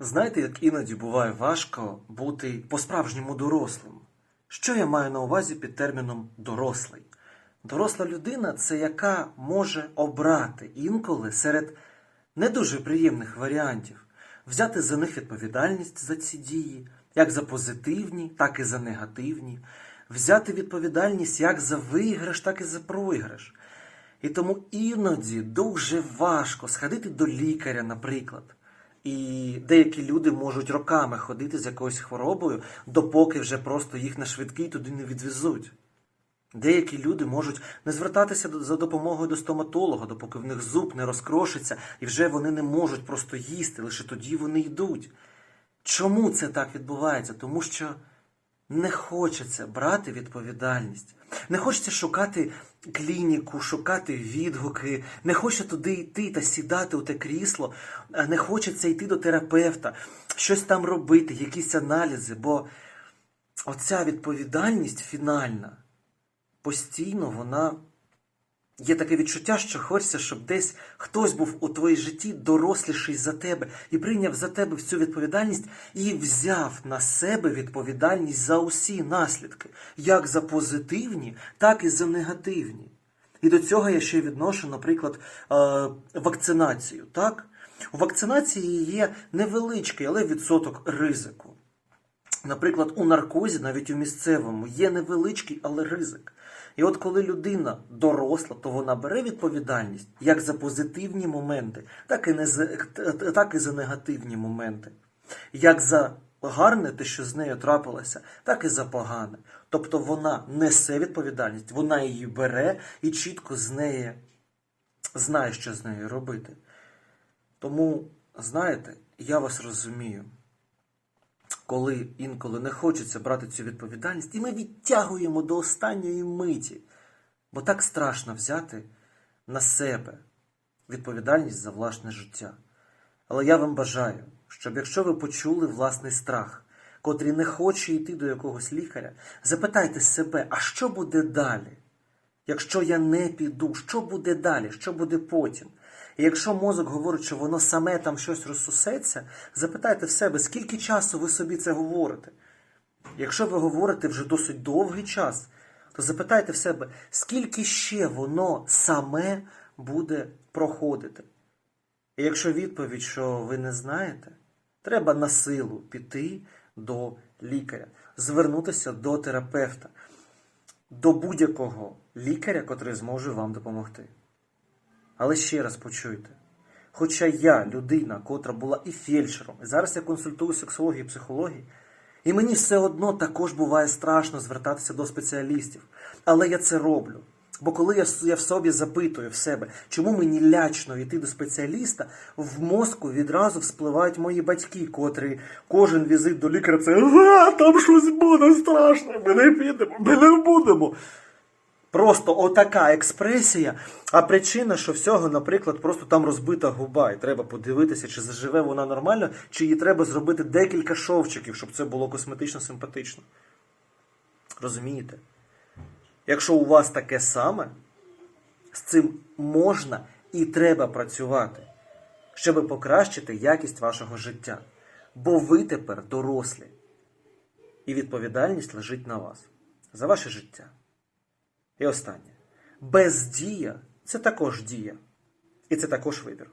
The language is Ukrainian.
Знаєте, як іноді буває важко бути по-справжньому дорослим? Що я маю на увазі під терміном дорослий? Доросла людина це яка може обрати інколи серед не дуже приємних варіантів, взяти за них відповідальність за ці дії, як за позитивні, так і за негативні, взяти відповідальність як за виграш, так і за програш. І тому іноді дуже важко сходити до лікаря, наприклад. І деякі люди можуть роками ходити з якоюсь хворобою, допоки вже просто їх на швидкий туди не відвезуть. Деякі люди можуть не звертатися за допомогою до стоматолога, допоки в них зуб не розкрошиться, і вже вони не можуть просто їсти, лише тоді вони йдуть. Чому це так відбувається? Тому що не хочеться брати відповідальність. Не хочеться шукати клініку, шукати відгуки, не хочеться туди йти та сідати у те крісло, не хочеться йти до терапевта, щось там робити, якісь аналізи, бо оця відповідальність фінальна, постійно вона Є таке відчуття, що хочеться, щоб десь хтось був у твоїй житті доросліший за тебе і прийняв за тебе всю відповідальність і взяв на себе відповідальність за усі наслідки, як за позитивні, так і за негативні. І до цього я ще відношу, наприклад, е, вакцинацію. Так? У вакцинації є невеличкий, але відсоток ризику. Наприклад, у наркозі, навіть у місцевому, є невеличкий, але ризик. І от коли людина доросла, то вона бере відповідальність як за позитивні моменти, так і, не за, так і за негативні моменти. Як за гарне, те, що з нею трапилося, так і за погане. Тобто вона несе відповідальність, вона її бере і чітко з неї знає, що з нею робити. Тому, знаєте, я вас розумію коли інколи не хочеться брати цю відповідальність, і ми відтягуємо до останньої миті. Бо так страшно взяти на себе відповідальність за власне життя. Але я вам бажаю, щоб якщо ви почули власний страх, котрий не хоче йти до якогось лікаря, запитайте себе, а що буде далі? Якщо я не піду, що буде далі? Що буде потім? І якщо мозок говорить, що воно саме там щось розсусеться, запитайте в себе, скільки часу ви собі це говорите. Якщо ви говорите вже досить довгий час, то запитайте в себе, скільки ще воно саме буде проходити. І якщо відповідь, що ви не знаєте, треба на силу піти до лікаря, звернутися до терапевта, до будь-якого лікаря, котрий зможе вам допомогти. Але ще раз почуйте. Хоча я людина, котра була і фельдшером, і зараз я консультую сексологію і психологію, і мені все одно також буває страшно звертатися до спеціалістів. Але я це роблю. Бо коли я, я в собі запитую в себе, чому мені лячно йти до спеціаліста, в мозку відразу вспливають мої батьки, котрі кожен візит до лікаря це ага, там щось буде страшно, ми не підемо, ми не будемо. Просто отака експресія, а причина, що всього, наприклад, просто там розбита губа, і треба подивитися, чи заживе вона нормально, чи їй треба зробити декілька шовчиків, щоб це було косметично симпатично. Розумієте? Якщо у вас таке саме, з цим можна і треба працювати, щоб покращити якість вашого життя. Бо ви тепер дорослі, і відповідальність лежить на вас за ваше життя. І останнє. Бездія це також дія. І це також вибір.